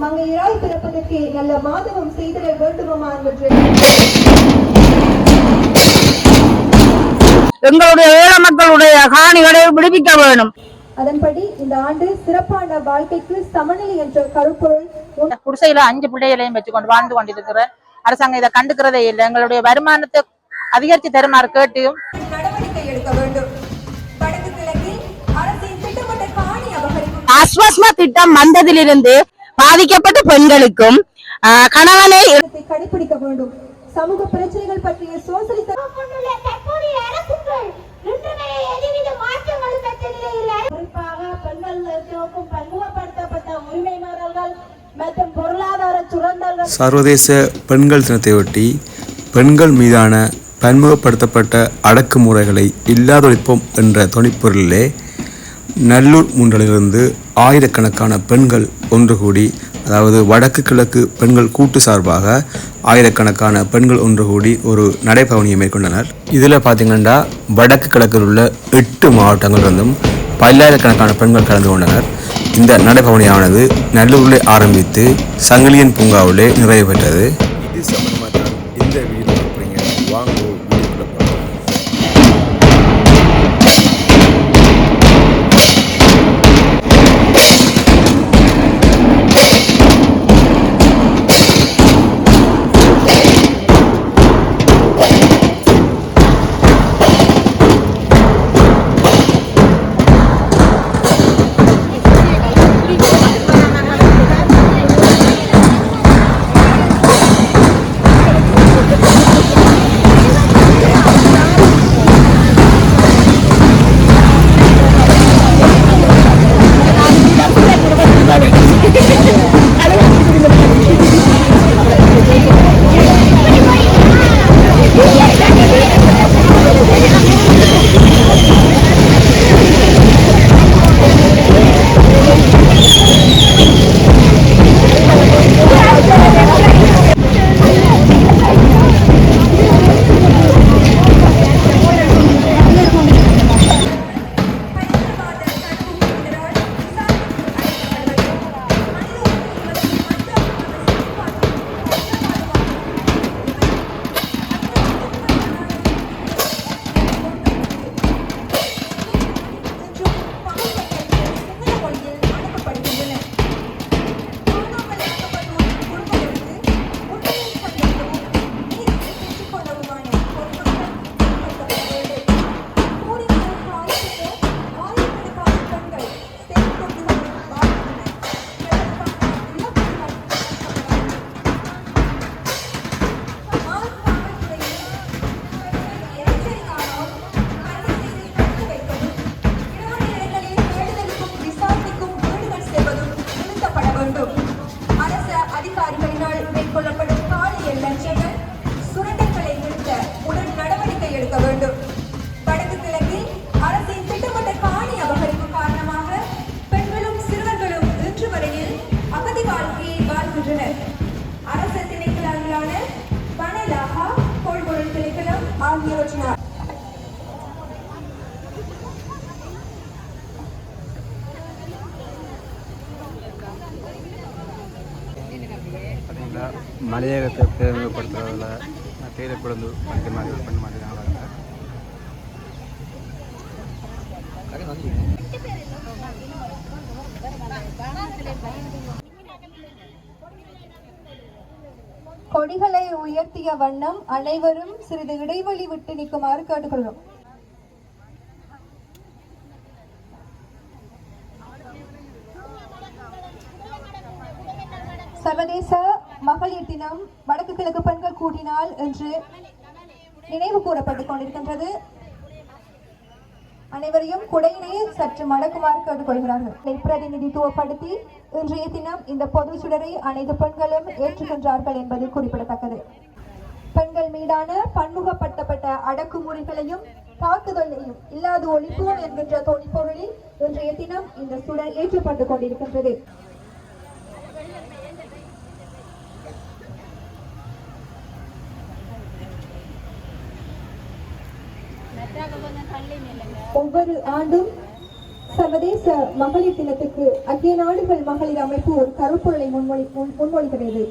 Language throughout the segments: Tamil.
மங்கையராய் பிறப்பதற்கு நல்ல மாதவம் செய்திட வேண்டுமமா என்று. எங்களுடைய ஏழ மக்களுடைய காணிகளை விடுவிக்க வேண்டும். அதன்படி இந்த ஆண்டு சிறப்பான வாழ்க்கைக்கு சமநிலை என்ற கருப்பொருள் குடிசையில அஞ்சு பிள்ளைகளையும் வச்சுக்கொண்டு வாழ்ந்து கொண்டிருக்கிற அரசாங்கம் இதை கண்டுக்கிறதே இல்லை. எங்களுடைய வருமானத்தை அதிகரித்து தருமாறு கேட்டியும் நடவடிக்கை எடுக்க வேண்டும். ஆஸ்வாஸ்மா திட்டம் வந்ததிலிருந்து பாதிக்கப்பட்ட பெண்களுக்கும் ஆஹ், கணவனை கடைபிடிக்க வேண்டும். சமூக பிரச்சனைகள் பற்றிய சோசலிச குறிப்பாக பெண்களுக்கும் பன்முகப்படுத்தப்பட்ட உரிமை மீறல்கள் மற்றும் பொருளாதார சுரண்டல்கள் சர்வதேச பெண்கள் தினத்தையொட்டி பெண்கள் மீதான பன்முகப்படுத்தப்பட்ட அடக்குமுறைகளை இல்லாதொழிப்போம் என்ற துணிப்பொருளிலே நல்லூர் முன்றலிலிருந்து ஆயிரக்கணக்கான பெண்கள் ஒன்று கூடி அதாவது வடக்கு கிழக்கு பெண்கள் கூட்டு சார்பாக ஆயிரக்கணக்கான பெண்கள் ஒன்று கூடி ஒரு நடைபவனியை மேற்கொண்டனர். இதில் பார்த்திங்கன்னா வடக்கு கிழக்கில் உள்ள எட்டு மாவட்டங்களிலிருந்தும் பல்லாயிரக்கணக்கான பெண்கள் கலந்து கொண்டனர். இந்த நடைபவனியானது நல்லூரிலே ஆரம்பித்து சங்கிலியன் பூங்காவிலே நிறைவு பெற்றது. இது சம்பந்தமாக இந்த வீடியோ அப்படிங்க வாங்க மலையகத்தை பெருமைப்படுத்துறதுல தேயிலை குழந்து படிக்க மாதிரி பண்ண மாதிரி கொடிகளை உயர்த்திய வண்ணம் அனைவரும் சிறிது இடைவெளி விட்டு நிற்குமாறு கேட்டுக்கொள்வோம் சர்வதேச மகளிர் தினம் வடக்கு கிழக்கு பெண்கள் கூடினால் என்று நினைவு கூறப்பட்டுக் கொண்டிருக்கின்றது. அனைவரையும் குடையினை சற்று மடக்குமாறு கேட்டுக்கொள்கிறார்கள் பிரதிநிதித்துவப்படுத்தி இன்றைய தினம் இந்த பொது சுடரை அனைத்து பெண்களும் ஏற்றுகின்றார்கள் என்பது குறிப்பிடத்தக்கது. பெண்கள் மீதான பன்முகப்படுத்தப்பட்ட அடக்குமுறைகளையும் தாக்குதலையும் இல்லாது ஒழிப்போம் என்கின்ற தொனிப்பொருளில் இன்றைய தினம் இந்த சுடர் ஏற்றப்பட்டுக் கொண்டிருக்கின்றது. ஒவ்வொரு ஆண்டும் சர்வதேச மகளிர் தினத்துக்கு ஐக்கிய நாடுகள் மகளிர் அமைப்பு ஒரு கருப்பொருளை முன்மொழி முன்மொழிகிறது.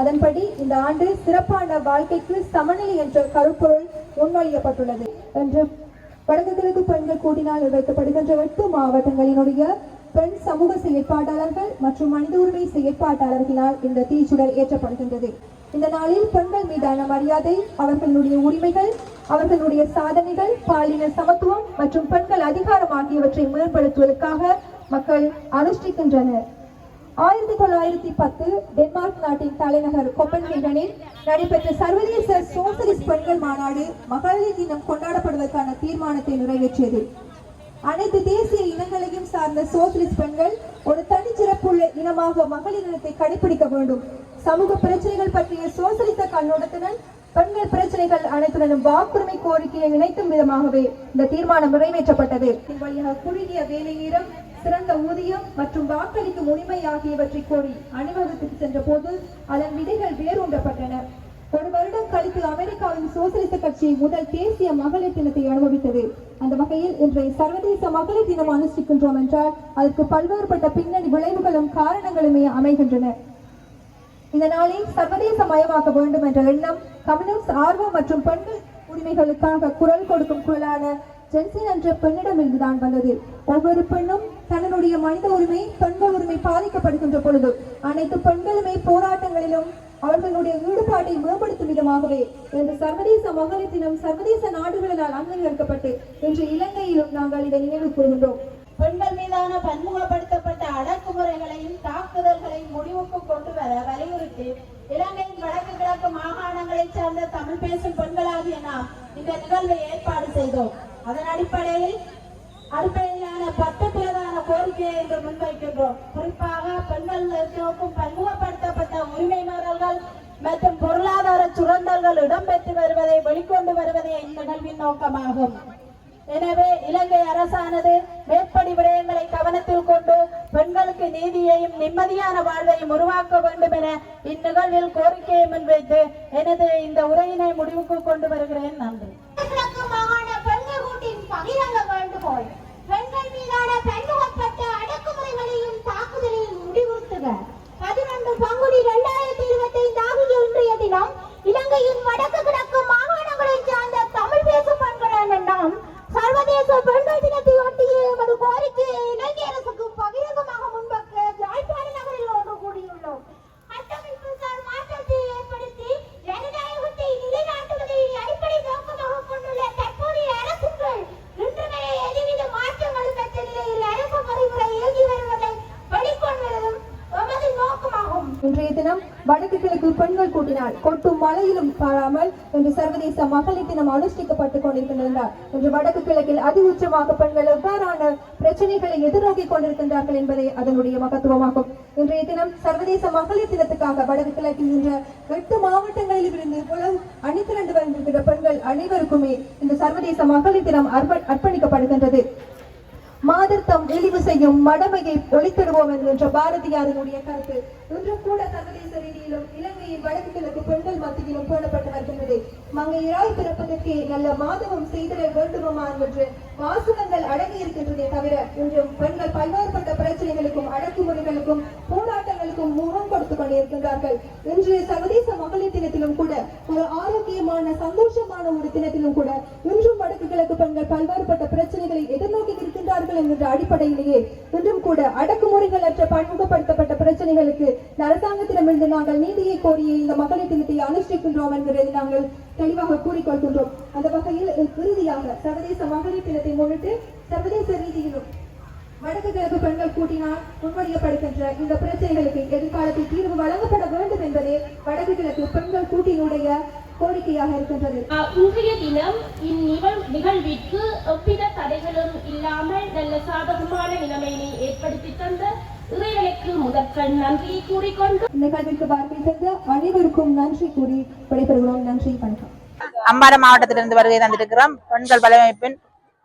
அதன்படி இந்த ஆண்டு சிறப்பான வாழ்க்கைக்கு சமநிலை என்ற கருப்பொருள் முன்மொழியப்பட்டுள்ளது என்று வடக்கு கிழக்கு பெண்கள் கூட்டினால் நிர்வகிக்கப்படுகின்ற எட்டு மாவட்டங்களினுடைய பெண் சமூக செயற்பாட்டாளர்கள் மற்றும் மனித உரிமை செயற்பாட்டாளர்களால் இந்த தீச்சுடர் ஏற்றப்படுகின்றது. இந்த நாளில் பெண்கள் மீதான மரியாதை அவர்களுடைய உரிமைகள் அவர்களுடைய சாதனைகள் பாலின சமத்துவம் மற்றும் பெண்கள் அதிகாரம் ஆகியவற்றை மேம்படுத்துவதற்காக மக்கள் அனுஷ்டிக்கின்றனர். ஆயிரத்தி தொள்ளாயிரத்தி பத்து டென்மார்க் நாட்டின் தலைநகர் கொப்பன்ஹேகனில் நடைபெற்ற சர்வதேச சோசலிஸ்ட் பெண்கள் மாநாடு மகளிர் தினம் கொண்டாடப்படுவதற்கான தீர்மானத்தை நிறைவேற்றியது. அனைத்து தேசிய இனங்களையும் சார்ந்த சோசலிஸ்ட் பெண்கள் ஒரு தனிச்சிறப்புள்ள இனமாக மகளிர் இனத்தை கடைபிடிக்க வேண்டும். சமூக பிரச்சனைகள் பற்றிய சோசலிச கண்ணோட்டத்துடன் பெண்கள் பிரச்சனைகள் அனைத்துடனும் வாக்குரிமை கோரிக்கையை இணைக்கும் விதமாகவே இந்த தீர்மானம் நிறைவேற்றப்பட்டது. இதன் வழியாக குறுகிய வேலை நேரம் சிறந்த ஊதியம் மற்றும் வாக்களிக்கும் உரிமை ஆகியவற்றை கோரி அணிவகுத்துக்கு சென்ற போது அதன் விதைகள் வேரூன்றப்பட்டன. ஒரு வருடம் கழித்து அமெரிக்காவின் சோசியலிச கட்சி முதல் தேசிய மகளிர் தினத்தை அனுபவித்தது. அந்த வகையில் இன்றைய சர்வதேச மகளிர் தினம் அனுஷ்டிக்கின்றோம் என்றால் அதற்கு பல்வேறுபட்ட பின்னணி விளைவுகளும் காரணங்களுமே அமைகின்றன. இந்த நாளை சர்வதேச மயமாக்க வேண்டும் என்ற எண்ணம் கம்யூனிஸ்ட் ஆர்வம் மற்றும் பெண்கள் உரிமைகளுக்காக குரல் கொடுக்கும் குரலான ஜென்சின் என்ற பெண்ணிடமிருந்துதான் வந்தது. ஒவ்வொரு பெண்ணும் தன்னுடைய மனித உரிமை பெண்கள் உரிமை பாதிக்கப்படுகின்ற பொழுது அனைத்து பெண்களுமே போராட்டங்களிலும் அவர்களுடைய ஈடுபாட்டை மேம்படுத்தும் விதமாகவே இன்று சர்வதேச மகளிர் தினம் சர்வதேச நாடுகளினால் அங்கீகரிக்கப்பட்டு இன்று இலங்கையிலும் நாங்கள் இதை நினைவு கூறுகின்றோம் பெண்கள் மீதான பன்முகப்படுத்தப்பட்ட அடக்குமுறைகளையும் தாக்குதல்களையும் முடிவுக்கு கொண்டு வர வலியுறுத்தி இலங்கையின் வடக்கு கிழக்கு மாகாணங்களைச் சார்ந்த தமிழ் பேசும் பெண்களாகிய நாம் இந்த நிகழ்வை ஏற்பாடு செய்தோம். அதன் அடிப்படையில் அடிப்படையிலான பத்து பிரதான கோரிக்கையை இன்று முன்வைக்கின்றோம். குறிப்பாக பெண்கள் நோக்கும் பன்முகப்படுத்தப்பட்ட உரிமை மீறல்கள் மற்றும் பொருளாதார சுரண்டல்கள் இடம்பெற்று வருவதை வெளிக்கொண்டு வருவதே இந்நிகழ்வின் நோக்கமாகும். எனவே இலங்கை அரசானது மேற்படி விடயங்களை கவனத்தில் கொண்டு பெண்களுக்கு நீதியையும் நிம்மதியான வாழ்வையும் உருவாக்க வேண்டும் என இந்நிகழ்வில் கோரிக்கையை முன்வைத்து எனது இந்த உரையினை முடிவுக்கு கொண்டு வருகிறேன். நன்றி. மாகாண பெண்கள் கூட்டின் பகிரங்க வேண்டுகோள். பெண்கள் மீதான பன்முகப்பட்ட அடக்குமுறைகளையும் தாக்குதலையும் முடிவுறுத்துக. பதினொன்று பங்குனி இரண்டாயிரத்தி இருபத்தி ஐந்து ஆகிய இன்றைய தினம் இலங்கையின் வடக்கு கிழக்கு மாகாணங்களைச் சார்ந்த தமிழ் பேசும் பெண்களான நாம் சர்வதேச பெண்கள் தினத்தை ஒட்டிய எமது கோரிக்கையை இலங்கை அரசுக்கு பகிரங்கமாக முன்வைக்க யாழ்ப்பாண நகரில் ஒன்று கூடியுள்ளோம் கட்டமைப்புசார் மாற்றத்தை ஏற்படுத்தி ஜனநாயகத்தை நிலைநாட்டுவதை அடிப்படை நோக்கமாக கொண்டுள்ள தற்போதைய அரசுகள் இன்று வரை எதுவித மாற்றங்களும் பெற்ற நிலையில் அரசு பரிமுறை இயங்கி வருவதை வெளிக்கொண்டுவதும் எமது நோக்கமாகும் இன்றைய தினம் வடக்கு கிழக்கு பெண்கள் கூட்டினார் கொட்டும் மழையிலும் பாராமல் இன்று சர்வதேச மகளிர் தினம் அனுஷ்டிக்கப்பட்டுக் கொண்டிருக்கின்றனர் இன்று வடக்கு கிழக்கில் அதி உச்சமாக பெண்கள் எவ்வாறான பிரச்சனைகளை எதிர்நோக்கி கொண்டிருக்கின்றார்கள் என்பதே அதனுடைய மகத்துவமாகும் இன்றைய தினம் சர்வதேச மகளிர் தினத்துக்காக வடக்கு கிழக்கில் இன்று எட்டு மாவட்டங்களில் இருந்து உலக அணிதிரண்டு வருகின்ற பெண்கள் அனைவருக்குமே இந்த சர்வதேச மகளிர் தினம் அர்ப்பணிக்கப்படுகின்றது. மாதர்த்தம் இழிவு செய்யும் மடமையை ஒழித்திடுவோம் என்கின்ற பாரதியாரினுடைய கருத்து. இன்றும் கூட சர்வதேச ரீதியிலும் இலங்கையின் வடக்கு கிழக்கு பெண்கள் மத்தியிலும் பேணப்பட்டு வருகின்றது. மங்கையராய் பிறப்பதற்கு நல்ல மாதவம் செய்திட வேண்டுமா என்று வாசகங்கள் அடங்கி இருக்கின்றதே தவிர இன்றும் பெண்கள் பல்வேறுபட்ட பிரச்சனைகளுக்கும் அடக்குமுறைகளுக்கும் போராட்டங்களுக்கும் முகம் கொடுத்துக் கொண்டிருக்கின்றார்கள். இன்று சர்வதேச மகளிர் தினத்திலும் கூட ஒரு ஆரோக்கியமான சந்தோஷமான ஒரு தினத்திலும் கூட இன்றும் வடக்கு கிழக்கு பெண்கள் பல்வேறுபட்ட பிரச்சனைகளை எதிர்நோக்கி இருக்கின்றார்கள் என்கின்ற அடிப்படையிலேயே இன்றும் கூட அடக்குமுறைகள் அற்ற பன்முகப்படுத்தப்பட்ட பிரச்சனைகளுக்கு அரசாங்கத்திடமிருந்து நாங்கள் நீதியை கோரிய இந்த மகளிர் தினத்தை அனுஷ்டிக்கின்றோம் என்கிறதை நாங்கள் தெளிவாக கூறிக்கொள்கின்றோம். அந்த வகையில் இறுதியாக சர்வதேச மகளிர் தினத்தை முன்னிட்டு சர்வதேச ரீதியிலும் வடக்கு கிழக்கு பெண்கள் கூட்டினால் முன்மொழியப்படுகின்ற இந்த பிரச்சனைகளுக்கு எதிர்காலத்தில் தீர்வு வழங்கப்பட வேண்டும் என்பதே வடக்கு கிழக்கு பெண்கள் கூட்டினுடைய கோரிக்கையாக இருக்கின்றது. இன்றைய தினம் இந்நிகழ் நிகழ்விற்கு எவ்வித தடைகளும் இல்லாமல் நல்ல சாதகமான நிலைமையினை ஏற்படுத்தி தந்த இறைவனுக்கு முதற்கண் நன்றியை கூறிக்கொண்டு. நிகழ்விற்கு பார்வை தந்த அனைவருக்கும் நன்றி கூறி விடைபெறுகிறோம். நன்றி வணக்கம். அம்பாறை மாவட்டத்திலிருந்து வருகை தந்திருக்கிறோம். பெண்கள் வலையமைப்பின்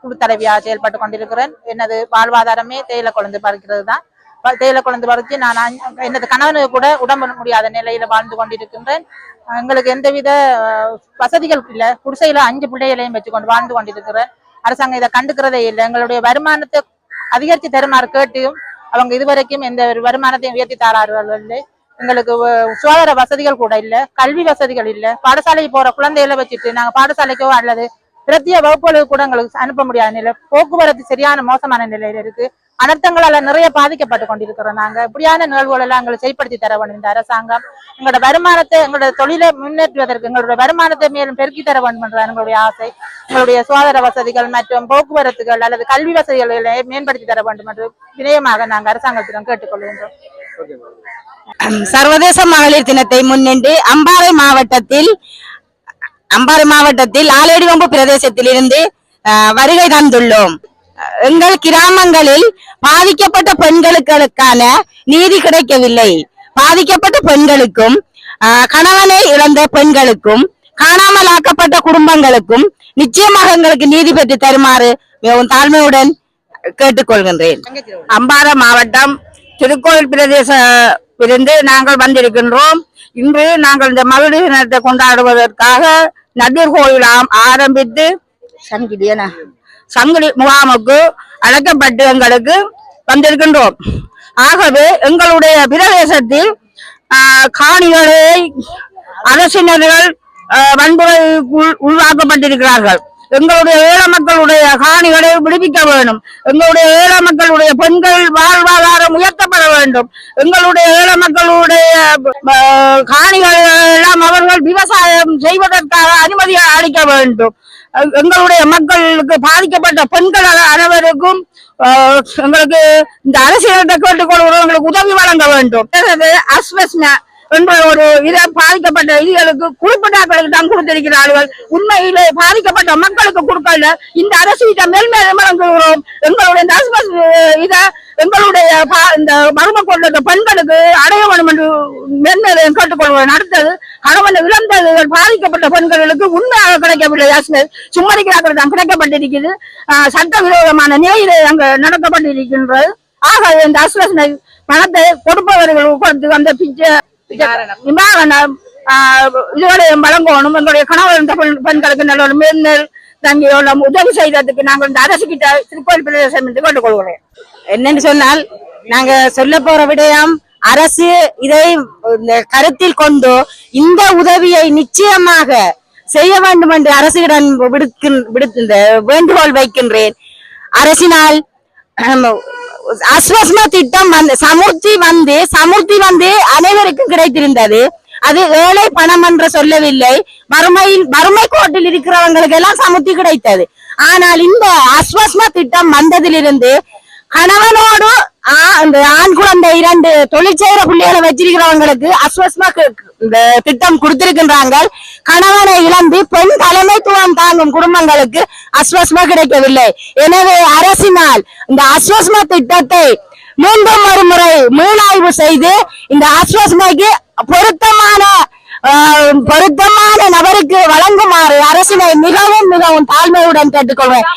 குழு தலைவியாக செயல்பட்டு கொண்டிருக்கிறேன். எனது வாழ்வாதாரமே தேயிலை குழந்தை பறிக்கிறது தான் தேயில தேயிலை குழந்தை பறித்து நான் எனது கணவனுக்கு கூட உடம்பு முடியாத நிலையில வாழ்ந்து கொண்டிருக்கின்றேன். எங்களுக்கு எந்தவித வசதிகள் இல்லை. குடிசையில அஞ்சு பிள்ளைகளையும் வச்சுக்கொண்டு வாழ்ந்து கொண்டிருக்கிறேன். அரசாங்கம் இதை கண்டுக்கிறதே இல்லை. எங்களுடைய வருமானத்தை அதிகரித்து தருமாறு கேட்டும். அவங்க இதுவரைக்கும் எந்த ஒரு வருமானத்தையும் உயர்த்தி தாரார்கள் இல்லை. எங்களுக்கு சுகாதார வசதிகள் கூட இல்ல. கல்வி வசதிகள் இல்ல. பாடசாலைக்கு போற குழந்தைகளை வச்சுட்டு நாங்க பாடசாலைக்கோ அல்லது பிரத்திய வகுப்புகளுக்கு கூட எங்களுக்கு அனுப்ப முடியாத நிலை. போக்குவரத்து சரியான மோசமான நிலையில இருக்கு. அனர்த்தங்களால நிறைய பாதிக்கப்பட்டு கொண்டிருக்கிறோம் நாங்க. இப்படியான நிகழ்வுகள் எல்லாம் எங்களுக்கு செயல்படுத்தி தர வேண்டும் இந்த அரசாங்கம். எங்களோட வருமானத்தை எங்களோட தொழிலை முன்னேற்றுவதற்கு எங்களோட வருமானத்தை மேலும் பெருக்கி தர வேண்டும் என்ற எங்களுடைய ஆசை. எங்களுடைய சுகாதார வசதிகள் மற்றும் போக்குவரத்துகள் அல்லது கல்வி வசதிகளை மேம்படுத்தி தர வேண்டும் என்று வினயமாக நாங்கள் அரசாங்கத்திடம் கேட்டுக்கொள்கின்றோம் சர்வதேச மகளிர் தினத்தை முன்னிட்டு அம்பாறை மாவட்டத்தில் அம்பாறை மாவட்டத்தில் ஆலேடிவம்பு பிரதேசத்தில் இருந்து வருகை தந்துள்ளோம். எங்கள் கிராமங்களில் பாதிக்கப்பட்ட பெண்களுக்கான நீதி கிடைக்கவில்லை. பாதிக்கப்பட்ட பெண்களுக்கும் கணவனை இழந்த பெண்களுக்கும் காணாமல் ஆக்கப்பட்ட குடும்பங்களுக்கும் நிச்சயமாக எங்களுக்கு நீதி பெற்று தருமாறு மிகவும் தாழ்மையுடன் கேட்டுக்கொள்கின்றேன் அம்பாறை மாவட்டம் திருக்கோயில் பிரதேச இருந்து நாங்கள் வந்திருக்கின்றோம். இன்று நாங்கள் இந்த மகளிர் தினத்தை கொண்டாடுவதற்காக நடுவர் கோயில் ஆரம்பித்து சங்கிலியன சங்கிலி முகாமுக்கு அழைக்கப்பட்டு எங்களுக்கு வந்திருக்கின்றோம். ஆகவே எங்களுடைய பிரதேசத்தில் காணிகளை அரசினர்கள் ஆஹ், வன்முறைக்குள் உள்வாக்கப்பட்டிருக்கிறார்கள் எங்களுடைய ஏழை மக்களுடைய காணிகளை விடுவிக்க வேண்டும். எங்களுடைய ஏழ மக்களுடைய பெண்கள் வாழ்வாதாரம் உயர்த்தப்பட வேண்டும். எங்களுடைய ஏழை மக்களுடைய காணிகள் எல்லாம் அவர்கள் விவசாயம் செய்வதற்காக அனுமதி அளிக்க வேண்டும். எங்களுடைய மக்களுக்கு பாதிக்கப்பட்ட பெண்கள் அனைவருக்கும் ஆஹ், எங்களுக்கு இந்த அரசியலத்தை கேட்டுக்கொள்வது எங்களுக்கு உதவி வழங்க வேண்டும். அஸ்வஸ்ன என்ற ஒரு இதை பாதிக்கப்பட்ட இதுகளுக்கு குறிப்பிட்டாக்களுக்கு தான் கொடுத்திருக்கிறார்கள். உண்மையிலே பாதிக்கப்பட்ட மக்களுக்கு கொடுக்கல. இந்த அரசு இதை மேல்மேலும் வழங்குகிறோம் எங்களுடைய இந்த அஸ்வஸ் இதை எங்களுடைய பா- இந்த மரும கொண்ட பெண்களுக்கு அடைய வேண்டும் என்று மேன்மேலும் கேட்டுக்கொள்வேன் அடுத்தது கணவன் இழந்தது பாதிக்கப்பட்ட பெண்களுக்கு உண்மையாக கிடைக்கவில்லை அஸ்வஸ் சும்மரிக்கிறார்கள் தான் கிடைக்கப்பட்டிருக்கிறது ஆஹ் சட்டவிரோதமான நிலையிலே அங்கு நடத்தப்பட்டிருக்கின்றது. ஆக இந்த அஸ்வசனை பணத்தை கொடுப்பவர்கள் கொடுத்து அந்த பிச்சை நிவாரணம் ஆஹ் வழங்கணும் எங்களுடைய கணவர் பெண்களுக்கு நல்ல ஒரு தங்கியோட உதவி செய்ததுக்கு நாங்கள் இந்த அரசு கிட்ட திருக்கோயில் பிரதேசம் என்று கேட்டுக்கொள்கிறேன். என்னன்னு சொன்னால் நாங்க சொல்ல போற விடயம் அரசு இதை இந்த கருத்தில் கொண்டு இந்த உதவியை நிச்சயமாக செய்ய வேண்டும் என்று அரசிடம் விடுக்கின் விடுக்கின்ற வேண்டுகோள் வைக்கின்றேன். அரசினால் அஸ்வஸ்ம திட்டம் வந்து சமுர்த்தி வந்து சமுர்த்தி வந்து அனைவருக்கும் கிடைத்திருந்தது. அது ஏழை பணம் என்று சொல்லவில்லை. வறுமையில் வறுமை கோட்டில் இருக்கிறவங்களுக்கு எல்லாம் சமுர்த்தி கிடைத்தது. ஆனால் இந்த அஸ்வஸ்ம திட்டம் வந்ததிலிருந்து கணவனோடு ஆ- அந்த ஆண் குழந்தை இரண்டு தொழில் செய்யற பிள்ளைகளை வச்சிருக்கிறவங்களுக்கு அஸ்வஸ்மா இந்த திட்டம் கொடுத்திருக்கின்றாங்க. கணவனை இழந்து பெண் தலைமைத்துவம் தாங்கும் குடும்பங்களுக்கு அஸ்வஸ்மா கிடைக்கவில்லை. எனவே அரசினால் இந்த அஸ்வஸ்மா திட்டத்தை மீண்டும் ஒரு முறை மீளாய்வு செய்து இந்த அஸ்வஸ்மைக்கு பொருத்தமான ஆஹ், பொருத்தமான நபருக்கு வழங்குமாறு அரசினை மிகவும் மிகவும் தாழ்மையுடன் கேட்டுக்கொள்வேன்